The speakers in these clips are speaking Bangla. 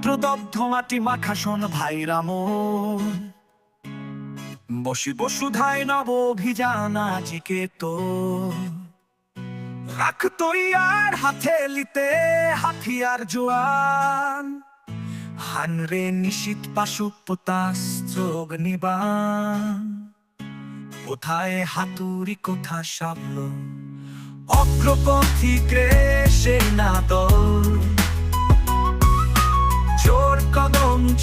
রৌদ্রদগ্ধ মাটি মাখা শোন ভাই রাম বসি বসুধায় নব অভিযান আজিকে তো। রাখ তৈয়ার হাতে লিতে হাতিয়ার জোয়ান। হানরে নিশীত পাশুক পোতাস্ত্র অগ্নিবান কোথায় হাতুড়ি কোথা সাবল অগ্রপথী গ্রেসে না দল।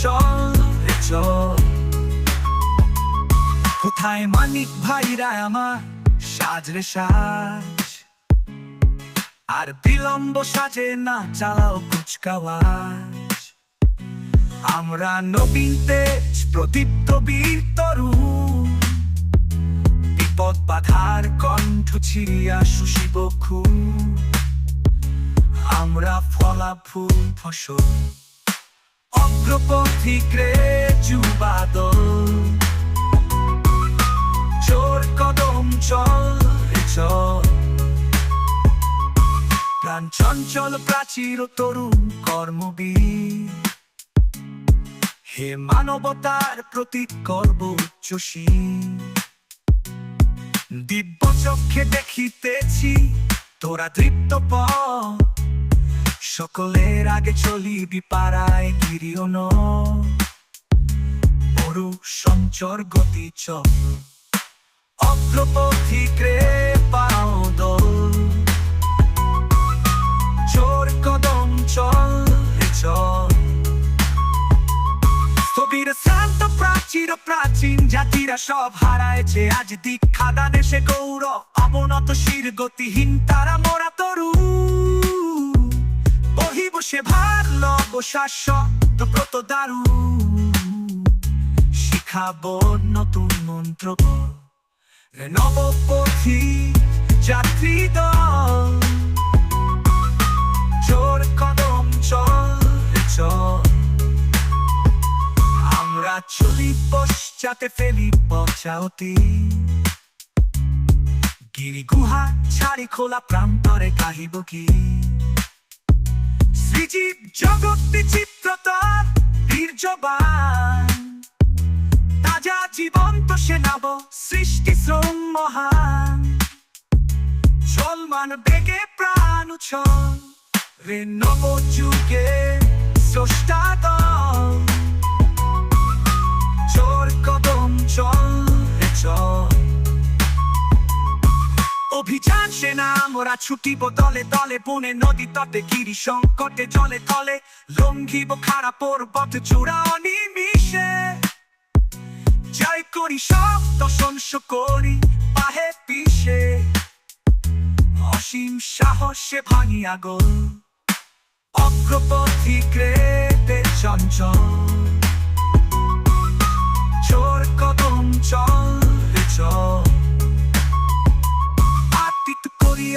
চল রে চল কোথায় মানিক ভাইরা আমার সাজ রে সাজ? আর বিলম্ব সাজে না চালাও কুচকাওয়াজ আমরা নবীন তেজ প্রদীপ্ত বীর তরুণ। বিপদ বাধার কণ্ঠ ছিড়িয়া শুষিব খুন। আমরা ফলা ফুল ফসল অগ্রপথিক রে যুবাদল। চোর কদম চল চল। প্রাণ চঞ্চল প্রাচীর তরুণ কর্মবীর। হে মানবতার প্রতীক করব উচ্চশীল দিব্য চক্ষে দেখিতেছি তোরা তৃপ্ত পথ সকলের আগে চলিবি পাড়ায় গিরিও ন। মরু সঞ্চর গতি চল। অগ্রপথিক রে পাও দল। চোর কদম চল রে চল। স্থবির শান্ত প্রাচীর প্রাচীন জাতিরা সব হারায়ছে। আজ দীক্ষা দানে সে গৌরব, অবনত শির গতিহীন তারা মোরা সে ভার লব শাশ্বত ব্রত দারু। শিখাবো নতুন মন্ত্র। নবপথী যাত্রী দল। জোর কদম চল চল। আমরা চলি পশ্চাতে ফেলি পচাওতি গিরি গুহা ছাড়ি খোলা প্রান্তরে কাহিব কি? শ্রীজীব চিত্রতার, বীর্যবান। তাজা জীবন্ত সে নাব সৃষ্টি শ্রম মহান। চলমান বেগে প্রাণ উছল রে নব যুগে অভিযান সেনা মোরা ছুটিব দলে দলে, বনে নদী তটে গিরি সংকটে জলে তলে, লঙ্ঘিব খারাপ পর্বত চূড়া অনিমিষে। জয় করি সব দশংস করি পাহে পিসে অসীম সাহসে ভাঙি আগল, অগ্রপথিক চঞ্চল।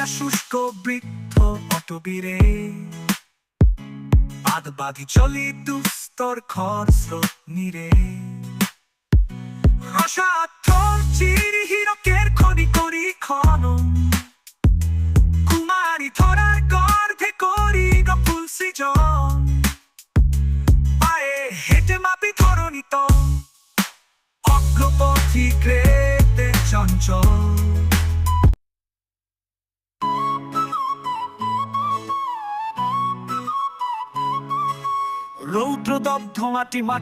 করিয়া শুষ্ক বৃদ্ধ অটবীরে। বাদ চলি দুস্তর খর স্রোত নিরে। রসাত্থর চিরি হীরকের খনি করি খনন। কুমারী ধরার গর্ভে করি গফুল সৃজন। পায়ে হেঁটে মাপি ধরণিত অগ্রপথিক রেতে চঞ্চল। রৌদ্রদগ্ধ মাটি মাখা